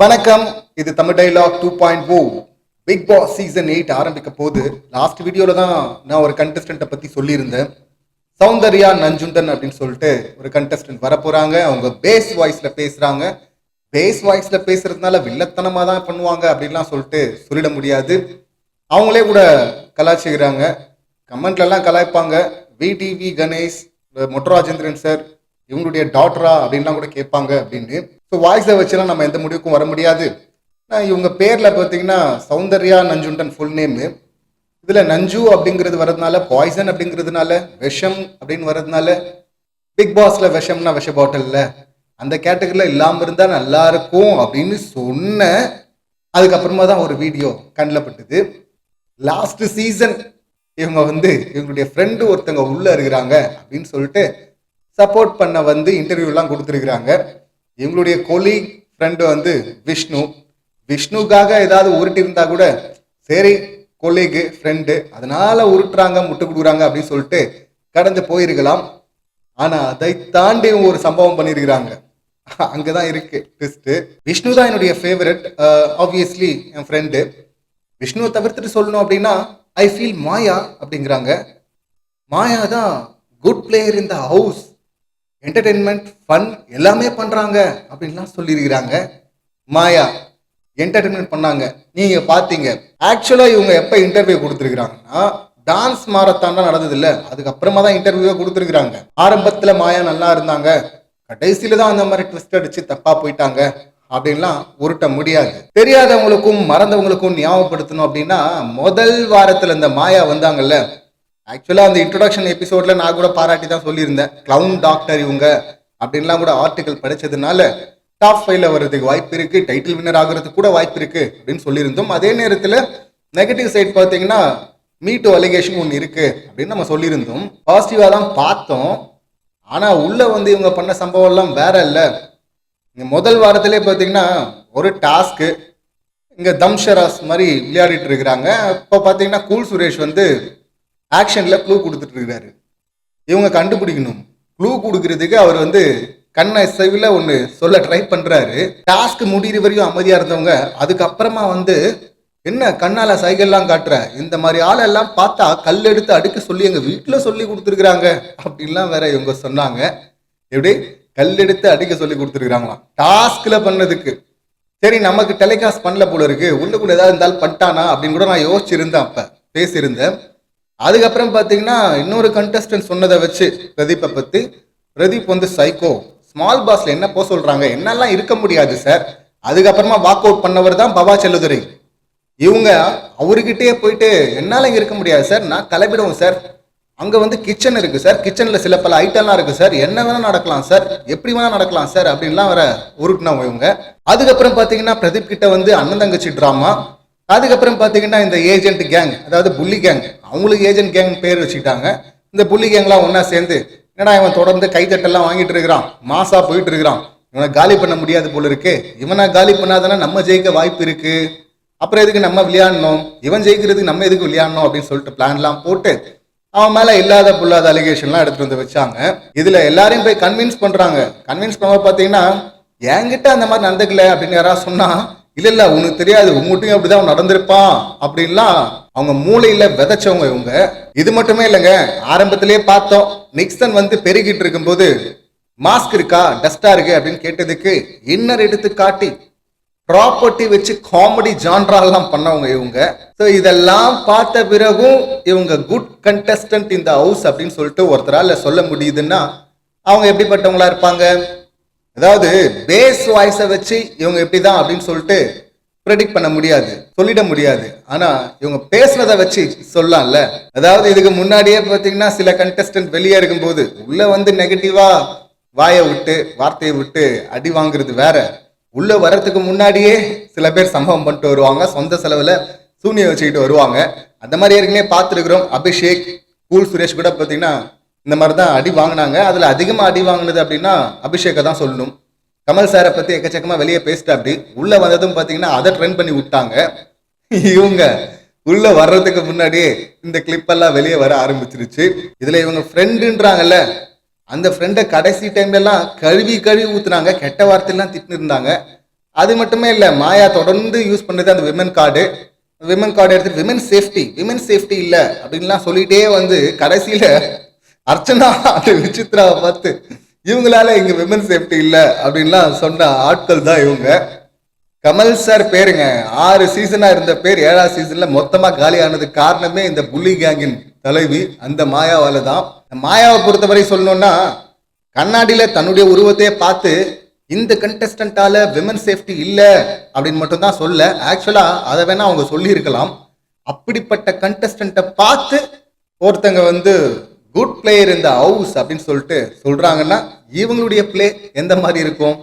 வணக்கம். இது Tamil dialogue two point O. Big Boss season eight ஆரம்பிக்க போது லாஸ்ட் வீடியோவில் தான் நான் ஒரு கண்டஸ்டண்ட்டை பற்றி சொல்லியிருந்தேன். சௌந்தர்யா நஞ்சுண்டன் அப்படின்னு சொல்லிட்டு ஒரு கண்டஸ்டன்ட் வரப்போகிறாங்க அவங்க பேஸ் வாய்ஸில் பேசுகிறாங்க பேஸ் வாய்ஸில் பேசுறதுனால வில்லத்தனமாக தான் பண்ணுவாங்க அப்படின்லாம் சொல்லிட்டு சொல்லிட முடியாது. அவங்களே கூட கலாய்ச்சிக்கிறாங்க கமெண்ட்லலாம் கலாய்ப்பாங்க. விடிவி கணேஷ் மொட்டராஜேந்திரன் சார் இவங்களுடைய டாட்டரா அப்படின்லாம் கூட கேட்பாங்க அப்படின்னு. ஸோ வாய்ஸை வச்சுலாம் நம்ம எந்த முடிவுக்கும் வர முடியாது. இவங்க பேரில் பார்த்தீங்கன்னா சௌந்தர்யா நஞ்சுண்டன் ஃபுல் நேமு இதில் நஞ்சு அப்படிங்கிறது வர்றதுனால பாய்சன் அப்படிங்கிறதுனால விஷம் அப்படின்னு வரதுனால பிக் பாஸில் விஷம்னா விஷ பாட்டில்ல அந்த கேட்டகரியில் இல்லாமல் இருந்தால் நல்லா இருக்கும் அப்படின்னு சொன்ன அதுக்கப்புறமா தான் ஒரு வீடியோ கண்ணில் பட்டுது. லாஸ்ட் சீசன் இவங்க வந்து இவங்களுடைய ஃப்ரெண்டு ஒருத்தங்க உள்ளே இருக்கிறாங்க அப்படின்னு சொல்லிட்டு சப்போர்ட் பண்ண வந்து இன்டர்வியூலாம் கொடுத்துருக்குறாங்க. இவங்களுடைய கொலீக் ஃப்ரெண்டு வந்து விஷ்ணு. விஷ்ணுக்காக ஏதாவது உருட்டி இருந்தா கூட சரி கொலீகு ஃப்ரெண்டு அதனால உருட்டுறாங்க முட்டு கொடுக்குறாங்க அப்படின்னு சொல்லிட்டு கடந்து போயிருக்கலாம். ஆனால் அதை தாண்டி ஒரு சம்பவம் பண்ணியிருக்கிறாங்க அங்கே தான் இருக்கு ட்விஸ்ட்டு விஷ்ணு தான் என்னுடைய ஃபேவரட் ஆப்வியஸ்லி என் ஃப்ரெண்டு விஷ்ணுவை தவிர்த்துட்டு சொல்லணும் அப்படின்னா ஐ ஃபீல் மாயா அப்படிங்கிறாங்க. மாயா தான் good player in the house entertainment fun எல்லாமே பண்ணுறாங்க அப்படின்லாம் சொல்லியிருக்கிறாங்க. மாயா என்டர்டெயின்மெண்ட் பண்ணாங்க. நீங்கள் பார்த்தீங்க ஆக்சுவலாக இவங்க எப்போ இன்டர்வியூ கொடுத்துருக்குறாங்கன்னா டான்ஸ் மாரத்தான் தான் நடந்தது இல்லை அதுக்கப்புறமா தான் இன்டர்வியூவே கொடுத்துருக்குறாங்க. ஆரம்பத்தில் மாயா நல்லா இருந்தாங்க. கடைசியில் தான் அந்த மாதிரி ட்விஸ்ட் அடிச்சு தப்பாக போயிட்டாங்க. அப்படின்லாம் உருட்ட முடியாது. தெரியாதவங்களுக்கும் மறந்தவங்களுக்கும் ஞாபகப்படுத்தணும் அப்படின்னா முதல் வாரத்தில் இந்த மாயா வந்தாங்கல்ல ஆக்சுவலாக அந்த இன்ட்ரோடக்ஷன் எபிசோடில் நான் கூட பாராட்டி தான் சொல்லியிருந்தேன். க்ளவுன் டாக்டர் இவங்க அப்படின்லாம் கூட ஆர்டிக்கல் படித்ததுனால டாப் ஃபைவ்ல வர்றதுக்கு வாய்ப்பு இருக்கு. டைட்டில் வின்னர் ஆகுறதுக்கு கூட வாய்ப்பு இருக்கு அப்படின்னு சொல்லியிருந்தோம். அதே நேரத்தில் நெகட்டிவ் சைட் பார்த்தீங்கன்னா மீட்டு அலிகேஷன் ஒன்று இருக்கு அப்படின்னு நம்ம சொல்லியிருந்தோம். பாசிட்டிவாக தான் பார்த்தோம். ஆனால் உள்ளே வந்து இவங்க பண்ண சம்பவம்லாம் வேற இல்லை. இங்கே முதல் வாரத்திலே பார்த்தீங்கன்னா ஒரு டாஸ்க்கு இங்கே தம்ஷராஸ் மாதிரி விளையாடிட்டு இருக்கிறாங்க. இப்போ பார்த்தீங்கன்னா கூல் சுரேஷ் வந்து ஆக்ஷனில் க்ளூ கொடுத்துட்ருக்கிறாரு இவங்க கண்டுபிடிக்கணும். க்ளூ கொடுக்கறதுக்கு அவர் வந்து கண்ணை செவில ஒன்று சொல்ல ட்ரை பண்ணுறாரு டாஸ்க் முடிகிற வரையும் அமைதியாக இருந்தவங்க அதுக்கப்புறமா வந்து என்ன கண்ணால சைகள்லாம் காட்டுற? இந்த மாதிரி ஆளெல்லாம் பார்த்தா கல் எடுத்து அடுக்க சொல்லி எங்கள் வீட்டில் சொல்லி கொடுத்துருக்குறாங்க. அப்படின்லாம் வேற இவங்க சொன்னாங்க. எப்படி? கல் எடுத்து அடிக்க சொல்லி கொடுத்துருக்குறாங்களாம். டாஸ்கில் பண்ணதுக்கு. சரி நமக்கு டெலிகாஸ்ட் பண்ணல போல இருக்கு. உள்ளுக்குள்ள ஏதாவது இருந்தாலும் பண்ணிட்டானா? அப்படின்னு கூட நான் யோசிச்சிருந்தேன் அப்போ. பேசியிருந்தேன். அதுக்கப்புறம் பார்த்தீங்கன்னா இன்னொரு கண்டஸ்டன்ட் சொன்னதை வச்சு பிரதீப்பை பற்றி பிரதீப் வந்து சைக்கோ ஸ்மால் பாஸில் என்ன போக சொல்கிறாங்க என்னெல்லாம் இருக்க முடியாது சார் அதுக்கப்புறமா வாக் அவுட் பண்ணவர் தான் பவா செல்லுதுரை. இவங்க அவர்கிட்டயே போயிட்டு என்னால் இங்கே இருக்க முடியாது சார் நான் கிளம்பிடுவோம் சார் அங்கே வந்து கிச்சன் இருக்குது சார் கிச்சனில் சில பல ஐட்டம்லாம் இருக்குது சார் என்ன வேணால் நடக்கலாம் சார் எப்படி வேணால் நடக்கலாம் சார் அப்படின்லாம் வர உருட்டினா இவங்க. அதுக்கப்புறம் பார்த்தீங்கன்னா பிரதீப் கிட்ட வந்து அண்ணன் தங்கச்சி ட்ராமா அதுக்கப்புறம் பார்த்தீங்கன்னா இந்த ஏஜென்ட் கேங் அதாவது புள்ளி கேங். அவங்களுக்கு ஏஜென்ட் கேங் பேர் வச்சுக்கிட்டாங்க. இந்த புள்ளி கேங்லாம் ஒன்றா சேர்ந்து என்னடா இவன் தொடர்ந்து கைத்தட்டெல்லாம் வாங்கிட்டு இருக்கிறான் மாசா போயிட்டு இருக்கிறான். இவனை காலி பண்ண முடியாது போல இருக்கு. இவனை காலி பண்ணாதானே நம்ம ஜெயிக்க வாய்ப்பு இருக்கு. அப்புறம் எதுக்கு நம்ம விளையாடணும்? இவன் ஜெயிக்கிறதுக்கு நம்ம எதுக்கு விளையாடணும் அப்படின்னு சொல்லிட்டு பிளான்லாம் போட்டு அவன் மேலே இல்லாத புல்லாத அலிகேஷன்லாம் எடுத்துட்டு வந்து வச்சாங்க. இதில் எல்லாரையும் போய் கன்வின்ஸ் பண்ணுறாங்க கன்வின்ஸ் பண்ண பார்த்தீங்கன்னா என்கிட்ட அந்த மாதிரி நடந்துக்கல அப்படின்னு யாராவது சொன்னால் இல்ல இல்ல உனக்கு தெரியாது. உங்ககிட்டயும் அப்படிதான் நடந்திருப்பான். அப்படின்லாம் அவங்க மூளையில விதைச்சவங்க இவங்க. இது மட்டுமே இல்லைங்க. ஆரம்பத்திலேயே பார்த்தோம். நிக்சன் வந்து பெருகிட்டு இருக்கும்போது மாஸ்க் இருக்கா? டஸ்டா இருக்கு? அப்படின்னு கேட்டதுக்கு இன்னர் எடுத்து காட்டி ப்ராப்பர்ட்டி வச்சு காமெடி ஜான்ராலாம் பண்ணவங்க இவங்க. ஸோ இதெல்லாம் பார்த்த பிறகும் இவங்க குட் கண்டஸ்டன்ட் இந்த ஹவுஸ் அப்படின்னு சொல்லிட்டு ஒருத்தரால சொல்ல முடியுதுன்னா அவங்க எப்படிப்பட்டவங்களா இருப்பாங்க? அதாவது பேஸ் வாய்ஸை வச்சு இவங்க எப்படி தான் அப்படின்னு சொல்லிட்டு ப்ரெடிக்ட் பண்ண முடியாது சொல்லிட முடியாது. ஆனால் இவங்க பேசுனதை வச்சு சொல்லலாம்ல. அதாவது இதுக்கு முன்னாடியே பார்த்தீங்கன்னா சில கண்டஸ்டன்ட் வெளியே இருக்கும்போது உள்ளே வந்து நெகட்டிவாக வாயை விட்டு வார்த்தையை விட்டு அடி வாங்குறது வேற. உள்ளே வர்றதுக்கு முன்னாடியே சில பேர் சம்பவம் பண்ணிட்டு வருவாங்க சொந்த செலவில் சூனியை வச்சுக்கிட்டு வருவாங்க. அந்த மாதிரி ஏற்கனவே பார்த்துருக்குறோம் அபிஷேக் கூல் சுரேஷ் கூட பார்த்தீங்கன்னா இந்த மாதிரி தான் அடி வாங்கினாங்க. அதில் அதிகமாக அடி வாங்கினது அப்படின்னா அபிஷேக்கை தான் சொல்லணும். கமல் சாரை பற்றி எக்கச்சக்கமாக வெளியே பேசிட்டா அப்படி உள்ளே வந்ததும் பார்த்தீங்கன்னா அதை ட்ரெண்ட் பண்ணி விட்டாங்க. இவங்க உள்ளே வர்றதுக்கு முன்னாடியே இந்த கிளிப்பெல்லாம் வெளியே வர ஆரம்பிச்சிருச்சு. இதில் இவங்க ஃப்ரெண்டுன்றாங்கல்ல அந்த ஃப்ரெண்டை கடைசி டைம்லலாம் கழுவி கழுவி ஊற்றுனாங்க கெட்ட வார்த்தையெல்லாம் திட்டு இருந்தாங்க அது மட்டுமே இல்லை மாயா தொடர்ந்து யூஸ் பண்ணது அந்த விமன் கார்டு விமன் கார்டு எடுத்து விமன் சேஃப்டி விமன் சேஃப்டி இல்லை அப்படின்லாம் சொல்லிட்டே வந்து கடைசியில் அர்ச்சனா அந்த விசித்ராவை பார்த்து இவங்களால இங்க விமன் சேஃப்டி இல்லை அப்படின்லாம் சொன்ன ஆட்கள் தான் இவங்க. கமல் சார் பேருங்க ஆறு சீசனா இருந்த பேர் ஏழாவது சீசன்ல மொத்தமா காலியானது காரணமே இந்த புள்ளி கேங்கின் தலைவி அந்த மாயாவால தான். மாயாவை பொறுத்தவரை சொல்லணும்னா கண்ணாடியில தன்னுடைய உருவத்தையே பார்த்து இந்த கண்டஸ்டண்டால விமன் சேஃப்டி இல்லை அப்படின்னு மட்டும் தான் சொல்ல. ஆக்சுவலா அதை வேணா அவங்க சொல்லியிருக்கலாம். அப்படிப்பட்ட கண்டஸ்டண்ட்டை பார்த்து ஒருத்தங்க வந்து குட் பிளேயர் இந்த ஹவுஸ் அப்படின்னு சொல்லிட்டு சொல்றாங்கன்னா இவங்களுடைய பிளே எந்த மாதிரி இருக்கும்?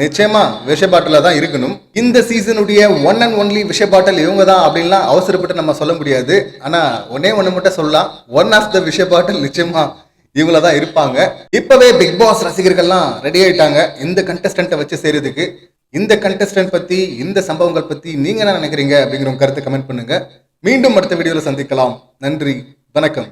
நிச்சயமா விஷபாட்டில் தான் இருக்கணும். இந்த சீசனுடைய ஒன் அண்ட் ஒன்லி விஷபாட்டல் இவங்க தான் அப்படின்லாம் அவசரப்பட்டு நம்ம சொல்ல முடியாது. ஆனா ஒன்னே ஒன்று மட்டும் சொல்லலாம். ஒன் ஆஃப் த விஷ பாட்டில் நிச்சயமா இவங்கள தான் இருப்பாங்க. இப்போவே பிக் பாஸ் ரசிகர்கள்லாம் ரெடி ஆயிட்டாங்க. இந்த கண்டஸ்டண்ட்டை வச்சு செய்யறதுக்கு இந்த கண்டஸ்டன்ட் பத்தி இந்த சம்பவங்கள் பத்தி நீங்க என்ன நினைக்கிறீங்க அப்படிங்கிற கருத்து கருத்தை கமெண்ட் பண்ணுங்க. மீண்டும் அடுத்த வீடியோவில் சந்திக்கலாம். நன்றி. வணக்கம்.